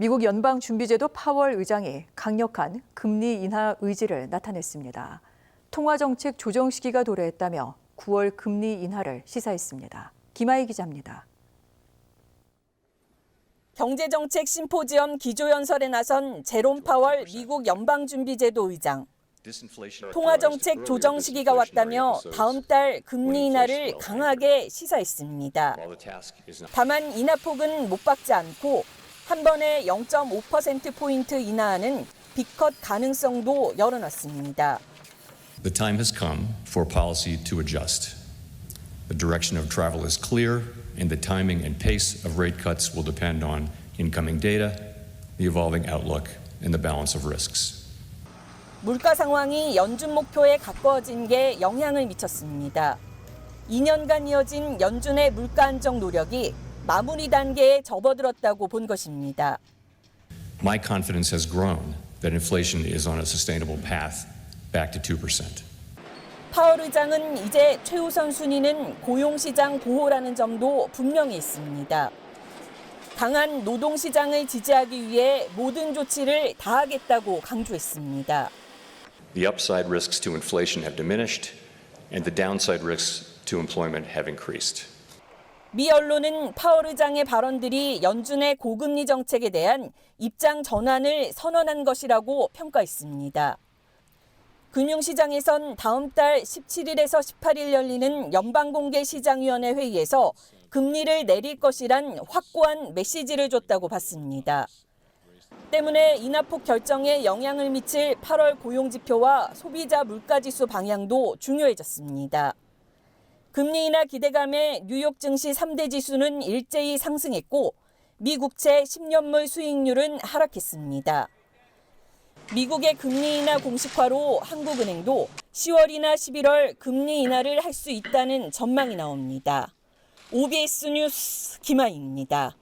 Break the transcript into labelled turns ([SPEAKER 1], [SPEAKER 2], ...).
[SPEAKER 1] 미국 연방준비제도 파월 의장이 강력한 금리 인하 의지를 나타냈습니다. 통화정책 조정 시기가 도래했다며 9월 금리 인하를 시사했습니다. 김아희 기자입니다.
[SPEAKER 2] 경제정책 심포지엄 기조연설에 나선 제롬 파월 미국 연방준비제도 의장. 통화정책 조정 시기가 왔다며 다음 달 금리 인하를 강하게 시사했습니다. 다만 인하폭은 못 박지 않고 한 번에 0.5%포인트 인하하는 빅컷 가능성도 열어놨습니다.
[SPEAKER 3] The time has come for policy to adjust. The direction of travel is clear, and the timing and pace of rate cuts will depend on incoming data, the evolving outlook, and the balance of risks.
[SPEAKER 2] 물가 상황이 연준 목표에 가까워진 게 영향을 미쳤습니다. 2년간 이어진 연준의 물가 안정 노력이 마무리 단계에 접어들었다고 본 것입니다.
[SPEAKER 3] My confidence has grown that inflation is on a sustainable path back to 2%.
[SPEAKER 2] 파월 의장은 이제 최우선 순위는 고용시장 보호라는 점도 분명히 있습니다. 강한 노동시장을 지지하기 위해 모든 조치를 다하겠다고 강조했습니다.
[SPEAKER 3] The upside risks to inflation have diminished, and the downside risks to employment have increased.
[SPEAKER 2] 미 언론은 파월 의장의 발언들이 연준의 고금리 정책에 대한 입장 전환을 선언한 것이라고 평가했습니다. 금융시장에선 다음 달 17일에서 18일 열리는 연방공개시장위원회 회의에서 금리를 내릴 것이란 확고한 메시지를 줬다고 봤습니다. 때문에 인하폭 결정에 영향을 미칠 8월 고용지표와 소비자 물가지수 방향도 중요해졌습니다. 금리 인하 기대감에 뉴욕 증시 3대 지수는 일제히 상승했고 미 국채 10년물 수익률은 하락했습니다. 미국의 금리 인하 공식화로 한국은행도 10월이나 11월 금리 인하를 할 수 있다는 전망이 나옵니다. OBS 뉴스 김아희입니다.